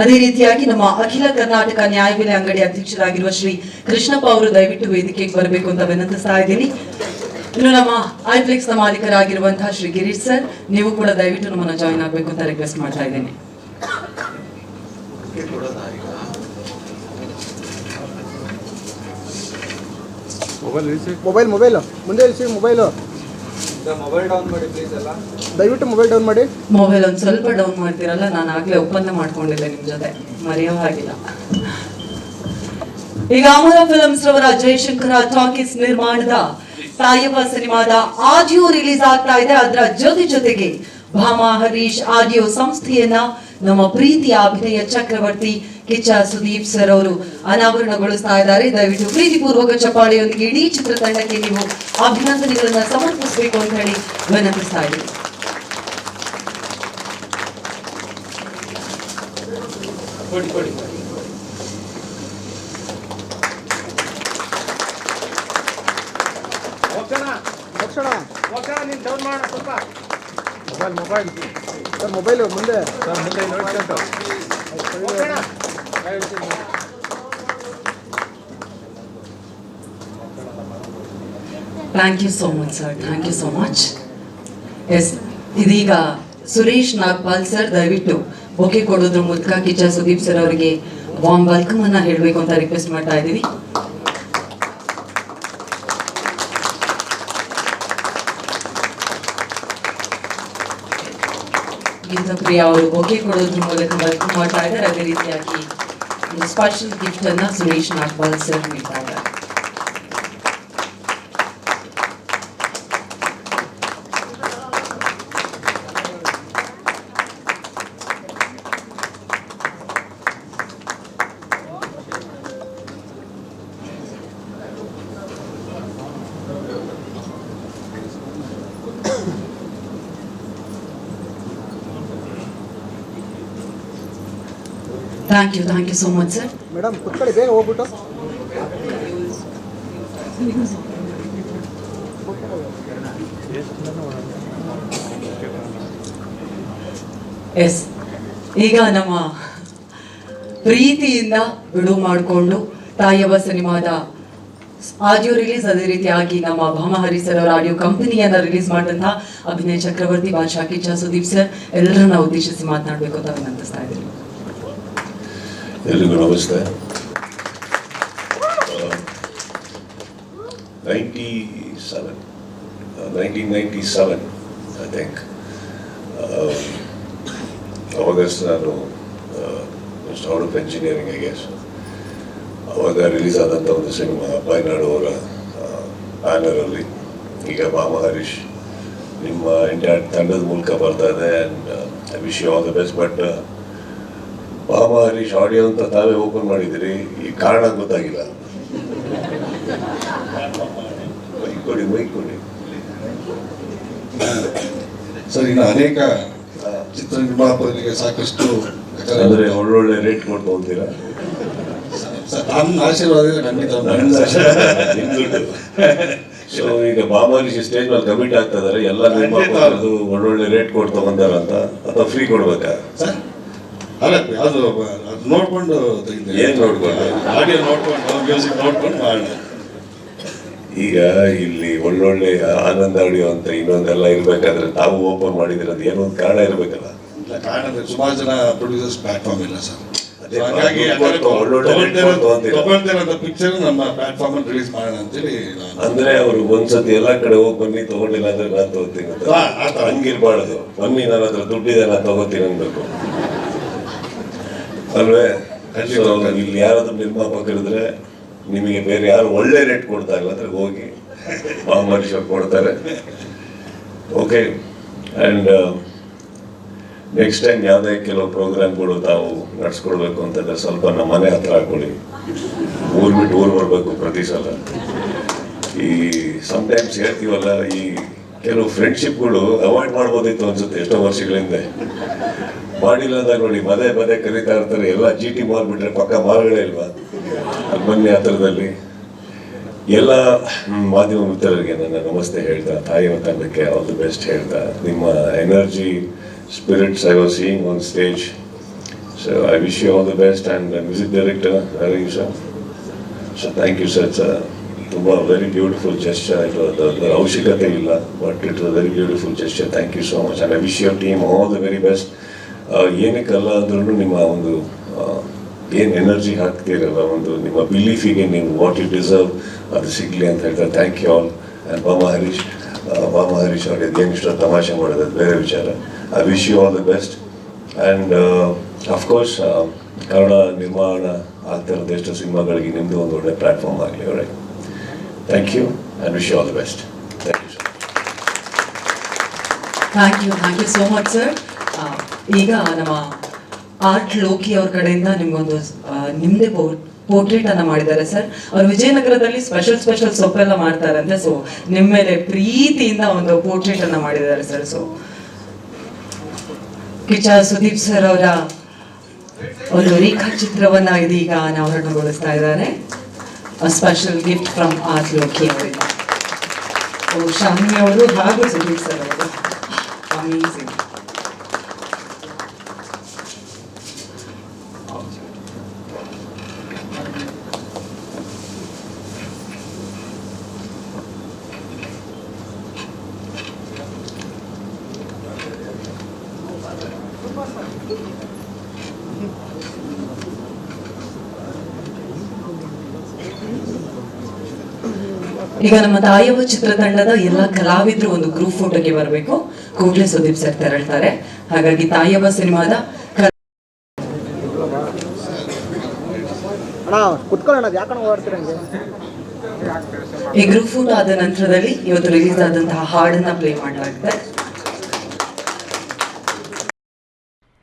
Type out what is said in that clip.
ಅದೇ ರೀತಿಯಾಗಿ ನಮ್ಮ ಅಖಿಲ ಕರ್ನಾಟಕ ನ್ಯಾಯಬೆಲೆ ಅಂಗಡಿ ಅಧ್ಯಕ್ಷರಾಗಿರುವ ಶ್ರೀ ಕೃಷ್ಣಪ್ಪ ಅವರು ದಯವಿಟ್ಟು ವೇದಿಕೆಗೆ ಬರಬೇಕು ಅಂತ ವಿನಂತಿಸ್ತಾ ಇದ್ದೀನಿ. ಇನ್ನು ನಮ್ಮ ಐಫ್ಲೆಕ್ಸ್ನ ಮಾಲೀಕರಾಗಿರುವಂತಹ ಶ್ರೀ ಗಿರೀಶ್ ಸರ್ ನೀವು ಕೂಡ ದಯವಿಟ್ಟು ನಮ್ಮನ್ನ ಜಾಯಿನ್ ಆಗಬೇಕು ಅಂತ ರಿಕ್ವೆಸ್ಟ್ ಮಾಡ್ತಾ ಇದ್ದೀನಿ. ಮೊಬೈಲ್ ಮೊಬೈಲ್ ಮೊಬೈಲು ಮುಂದೆ ಮೊಬೈಲು ದಯವಿಟ್ಟು ಮೊಬೈಲ್ ಡೌನ್ ಮಾಡಿ. ಮೊಬೈಲ್ ಒಂದ್ ಸ್ವಲ್ಪ ಡೌನ್ ಮಾಡ್ತೀರಲ್ಲ ನಾನು ಆಗ್ಲೇ ಒಪ್ಪಂದ ಮಾಡ್ಕೊಂಡಿದ್ದೆ ನಿಮ್ ಜೊತೆ. ಮರೆಯೋ ಹಾಗಿಲ್ಲ ಈಗ ಅಮರ ಫಿಲಮ್ಸ್ ರವರ ಜಯಶಂಕರ ಟಾಕೀಸ್ ನಿರ್ಮಾಣದ ತಾಯವ ಸಿನಿಮಾದ ಆಡಿಯೋ ರಿಲೀಸ್ ಆಗ್ತಾ ಇದೆ. ಅದರ ಜೊತೆ ಜೊತೆಗೆ ಭಾಮಾ ಹರೀಶ್ ಆಡಿಯೋ ಸಂಸ್ಥೆಯನ್ನ ನಮ್ಮ ಪ್ರೀತಿಯ ಅಭಿನಯ ಚಕ್ರವರ್ತಿ ಕಿಚ್ಚ ಸುದೀಪ್ ಸರ್ ಅವರು ಅನಾವರಣಗೊಳಿಸ್ತಾ ಇದ್ದಾರೆ. ದಯವಿಟ್ಟು ಪ್ರೀತಿಪೂರ್ವಕ ಚಪ್ಪಾಳೆಯೊಂದಿಗೆ ಇಡೀ ಚಿತ್ರತಂಡಕ್ಕೆ ನೀವು ಅಭಿನಂದನೆಗಳನ್ನ ಸಮರ್ಪಿಸಬೇಕು ಅಂತ ಹೇಳಿ ವಿನಂತಿಸ್ತಾ ಇದ್ದೀನಿ. ಓಕೆನಾ? ಓಕೆನಾ? ನೀನು ಡೌನ್ ಮಾಡೋಣ ಸ್ವಲ್ಪ. ಮೊಬೈಲ್ ಮೊಬೈಲ್ ಸರ್ ಮೊಬೈಲ್ ಮುಂದೆ. ಸರ್ ಮುಂದೆ thank you so much sir thank you so much yes ಇದೀಗ ಸುರೇಶ್ ನಾಗ್ಪಾಲ್ ಸರ್ ದಯವಿಟ್ಟು ಓಕೆ ಕೊಡೋದ್ರ ಮೂಲಕ ಕಿಚ್ಚ ಸುದೀಪ್ ಸರ್ ಅವರಿಗೆ ವಾಮ್ ವೆಲ್ಕಮ್ ಅನ್ನ ಹೇಳಬೇಕು ಅಂತ ರಿಕ್ವೆಸ್ಟ್ ಮಾಡ್ತಾ ಇದ್ದೀವಿ. ಗೀತಪ್ರಿಯ ಅವರು ಹೋಗಿ ಕೊಡೋದ್ರ ಮೂಲಕ ಮಾಡ್ತಾ ಇದ್ದಾರೆ ಅದೇ ರೀತಿಯಾಗಿ ಸ್ಪೆಷಲ್ ಗಿಫ್ಟ್ ಅನ್ನ ಸುರೇಶ್ ನಾಗ್ಪಾಲ್ ಸರ್ ನೀಡ್ತಾ ಇದ್ದಾರೆ thank you thank you so much sir madam ಕುತ್ಕೊಳ್ಳಿ ಬೇಗ ಹೋಗ್ಬಿಟ್ಟು. ಎಸ್ ಈಗ ನಮ್ಮ ಪ್ರೀತಿಯಿಂದ ಬಿಡು ಮಾಡಿಕೊಂಡು ತಾಯವ ಸಿನಿಮಾದ ಆಡಿಯೋ ರಿಲೀಸ್ ಅದೇ ರೀತಿಯಾಗಿ ನಮ್ಮ ಭಾಮಹರಿ ಸರ್ ಅವರ ಆಡಿಯೋ ಕಂಪನಿಯನ್ನ ರಿಲೀಸ್ ಮಾಡಿದಂತಹ ಅಭಿನಯ ಚಕ್ರವರ್ತಿ ಬಾದಶಾ ಕಿಚ್ಚ ಸುದೀಪ್ ಸರ್ ಎಲ್ಲರನ್ನ ಉದ್ದೇಶಿಸಿ ಮಾತನಾಡಬೇಕು ಅಂತ ವಿನಂತಿಸ್ತಾ ಇದ್ದೀನಿ. ಎಲ್ರಿಗೂ ನಮಸ್ತೆ ninety seven nineteen ninety seven I think ಅವಾಗ ನಾನು out of engineering I guess ಅವಾಗ ರಿಲೀಸ್ ಆದಂಥ ಒಂದು ಸಿನಿಮಾ ಬೈನಾಡು ಅವರ ಬ್ಯಾನರಲ್ಲಿ ಈಗ ಮಾಮ ಹರೀಶ್ ನಿಮ್ಮ ಇಂಡಿಯಾ ತಂಡದ ಮೂಲಕ ಬರ್ತಾ ಇದೆ and I wish you all the best but ಮಾಮ ಹರೀಶ್ ಆಡಿಯೋ ಅಂತ ತಾವೇ ಓಪನ್ ಮಾಡಿದಿರಿ ಈ ಕಾರಣ ಗೊತ್ತಾಗಿಲ್ಲ. ಮೈಕ್ ಕೊಡಿ ಮೈಕ್ ಕೊಡಿ. ಸರ್ ಇನ್ನು ಅನೇಕ ಚಿತ್ರ ನಿರ್ಮಾಪಕರಿಗೆ ಸಾಕಷ್ಟು ಅಂದ್ರೆ ಒಳ್ಳೊಳ್ಳೆ ರೇಟ್ ಸರ್, ನನ್ನ ಆಶೀರ್ವಾದ ಖಂಡಿತ. ಸೊ ಈಗ ಬಾಮಾರಿಶಿ ಸ್ಟೇಜ್ ಮೇಲೆ ಕಮಿಟ್ ಆಗ್ತಾ ಇದಾರೆ ಎಲ್ಲ ನಿರ್ಮಾಪಕರದು ಒಳ್ಳೊಳ್ಳೆ ರೇಟ್ ಕೊಟ್ಟು ಬಂದಾರಂತ ಅಥವಾ ಫ್ರೀ ಕೊಡ್ಬೇಕಾ? ಅಲ್ಲ ಅದು ಅದು ನೋಡ್ಕೊಂಡು ಏನು ಏನ್ ನೋಡ್ಕೊಂಡು? ಆಡಿಯೋ ನೋಡ್ಕೊಂಡು ಮ್ಯೂಸಿಕ್ ನೋಡ್ಕೊಂಡು ಮಾಡೋಣ ಈಗ ಇಲ್ಲಿ ಒಳ್ಳೊಳ್ಳೆ ಆನಂದ ಆಡಿಯೋ ಅಂತ ಇನ್ನೊಂದೆಲ್ಲ ಇರ್ಬೇಕಾದ್ರೆ ತಾವು ಓಪನ್ ಮಾಡಿದಿರೋದು ಏನೋ ಒಂದು ಕಾರಣ ಇರ್ಬೇಕಲ್ಲ. ಇಲ್ಲ ಕಾರಣ ಸುಮಾರು ಜನ ಪ್ರೊಡ್ಯೂಸರ್ಸ್ ಪ್ಲಾಟ್ಫಾರ್ಮ್ ಇಲ್ಲ ಸರ್. ಹಾಗಾಗಿ. ಪಿಕ್ಚರ್ ನಮ್ಮ ಪ್ಲಾಟ್ಫಾರ್ಮ್ ಅಲ್ಲಿ ರಿಲೀಸ್ ಮಾಡೋಣ ಅಂತೇಳಿ ನಾನು ಅಂದ್ರೆ ಅವರು ಒಂದ್ಸತಿ ಎಲ್ಲಾ ಕಡೆ ಹೋಗಿ ಬನ್ನಿ ತಗೊಂಡಿಲ್ಲ ಅಂದ್ರೆ ನಾನು ತಗೋತೀನಿ ಅಂತ. ಹಂಗಿರ್ಬಾರ್ದು. ಬನ್ನಿ ನನ್ನ ಹತ್ರ ದುಡ್ಡಿದೆ ನಾನು ತಗೋತೀನಿ ಅನ್ಬೇಕು. ಅಲ್ವೇ? ಇಲ್ಲಿ ಯಾರಾದ್ರೂ ನಿರ್ಮಾಪಕರಿದ್ರೆ ನಿಮಗೆ ಬೇರೆ ಯಾರು ಒಳ್ಳೆ ರೇಟ್ ಕೊಡ್ತಾ ಇಲ್ಲ ಅಂದ್ರೆ ಹೋಗಿ ಮಾಮರ್ಶ ಕೊಡ್ತಾರೆ. ಓಕೆ ಅಂಡ್ ನೆಕ್ಸ್ಟ್ ಟೈಮ್ ಯಾವುದೇ ಕೆಲವು ಪ್ರೋಗ್ರಾಮ್ಗಳು ತಾವು ನಡ್ಸ್ಕೊಡ್ಬೇಕು ಅಂತಂದ್ರೆ ಸ್ವಲ್ಪ ನಮ್ಮ ಮನೆ ಹತ್ರ ಹಾಕೊಳ್ಳಿ. ಊರ್ ಬಿಟ್ಟು ಊರ್ ಬರ್ಬೇಕು ಪ್ರತಿ ಸಲ. ಈ ಸಮಟೈಮ್ಸ್ ಹೇಳ್ತೀವಲ್ಲ ಈ ಕೆಲವು ಫ್ರೆಂಡ್ಶಿಪ್ಗಳು ಅವಾಯ್ಡ್ ಮಾಡ್ಬೋದಿತ್ತು ಅನ್ಸುತ್ತೆ ಎಷ್ಟೋ ವರ್ಷಗಳ ಹಿಂದೆ ಮಾಡಿಲ್ಲ ನೋಡಿ ಮದೇ ಮದೇ ಕರೀತಾ ಇರ್ತಾರೆ. ಎಲ್ಲ ಜಿ ಟಿ ಮಾಲ್ ಬಿಟ್ರೆ ಪಕ್ಕ ಮಾಲ್ಗಳೇ ಇಲ್ವಾ? ಅಲ್ಲಿ ಆ ಹತ್ರದಲ್ಲಿ ಎಲ್ಲ ಮಾಧ್ಯಮ ಮಿತ್ರರಿಗೆ ನನ್ನ ನಮಸ್ತೆ ಹೇಳ್ತಾ, ತಾಯಿ ತಂಡಕ್ಕೆ ಆಲ್ ದಿ ಬೆಸ್ಟ್ ಹೇಳ್ತಾ, ನಿಮ್ಮ energy, spirits, I was seeing on stage. So I wish you all the best and music director Harish sir so thank you sir sir ತುಂಬ ವೆರಿ ಬ್ಯೂಟಿಫುಲ್ ಜೆಸ್ಚರ್ ಅದು- ಅದರ ಅವಶ್ಯಕತೆ ಇಲ್ಲ but it very beautiful gesture thank you so much and I wish your team all the very best ಏನಕ್ಕಲ್ಲ ಅಂದ್ರೂ ನಿಮ್ಮ ಒಂದು ಏನು energy ಹಾಕ್ತೀರಲ್ಲ ಒಂದು ನಿಮ್ಮ ಬಿಲೀಫಿಗೆ ನೀವು ವಾಟ್ ಯು ಡಿಸರ್ವ್ ಅದು ಸಿಗಲಿ ಅಂತ ಹೇಳ್ತಾರೆ. ಥ್ಯಾಂಕ್ ಯು ಆಲ್ ಆ್ಯಂಡ್ ಬಾಮ ಹರೀಶ್ ಬಾಮ ಹರೀಶ್ ಅವ್ರಿಗೆ ಏನಿಷ್ಟ ತಮಾಷೆ ಮಾಡೋದು ಬೇರೆ ವಿಚಾರ. I wish you all the best and of course Kannada ನಿರ್ಮಾಣ ಆಗ್ತಿರೋದು ಎಷ್ಟು ಸಿನಿಮಾಗಳಿಗೆ ನಿಮ್ಮದು ಒಂದು ಒಳ್ಳೆ ಪ್ಲ್ಯಾಟ್ಫಾರ್ಮ್ ಆಗಲಿ ಅವರೇ thank you and wish you all the best thank you thank you thank you so much sir ಈಗ ನಮ್ಮ ಆರ್ಟ್ ಲೋಕಿ ಅವ್ರ ಕಡೆಯಿಂದ ನಿಮ್ಗೊಂದು ನಿಮ್ದೇ ಪೋರ್ಟ್ರೇಟ್ ಅನ್ನ ಮಾಡಿದ್ದಾರೆ ಸರ್. ಅವ್ರು ವಿಜಯನಗರದಲ್ಲಿ ಸ್ಪೆಷಲ್ ಸ್ಪೆಷಲ್ ಸೊಪ್ಪೆಲ್ಲ ಮಾಡ್ತಾರಂತೆ ಸೊ ನಿಮ್ಮ ಮೇಲೆ ಪ್ರೀತಿಯಿಂದ ಒಂದು ಪೋರ್ಟ್ರೇಟ್ ಅನ್ನ ಮಾಡಿದ್ದಾರೆ sir so Kiccha Sudeep sir ಅವರ ಒಂದು ರೇಖಾಚಿತ್ರವನ್ನ ಇದೀಗ ಅನಾವರಣಗೊಳಿಸ್ತಾ ಇದ್ದಾರೆ. Special gift from art Loki ಅವರಿಗೆ. ಓ ಶಾಮಿನಿ ಅವರು ಹಾಗೂ ಸುದೀಪ್ ಸರ್ ಅವರು. ಅಮೇಸಿಂಗ್ ಈಗ ನಮ್ಮ ತಾಯವ ಚಿತ್ರತಂಡದ ಎಲ್ಲ ಕಲಾವಿದರು ಒಂದು ಗ್ರೂಪ್ ಫೋಟೋಗೆ ಬರಬೇಕು. ಕೂಡಲೇ ಸುದೀಪ್ ಸರ್ ತೆರಳ್ತಾರೆ. ಹಾಗಾಗಿ ತಾಯವ ಸಿನಿಮಾದ ಈ ಗ್ರೂಪ್ ಫೋಟೋ ಆದ ನಂತರದಲ್ಲಿ ಇವತ್ತು ರಿಲೀಸ್ ಆದಂತಹ ಹಾಡನ್ನ ಪ್ಲೇ ಮಾಡಲಾಗಿದೆ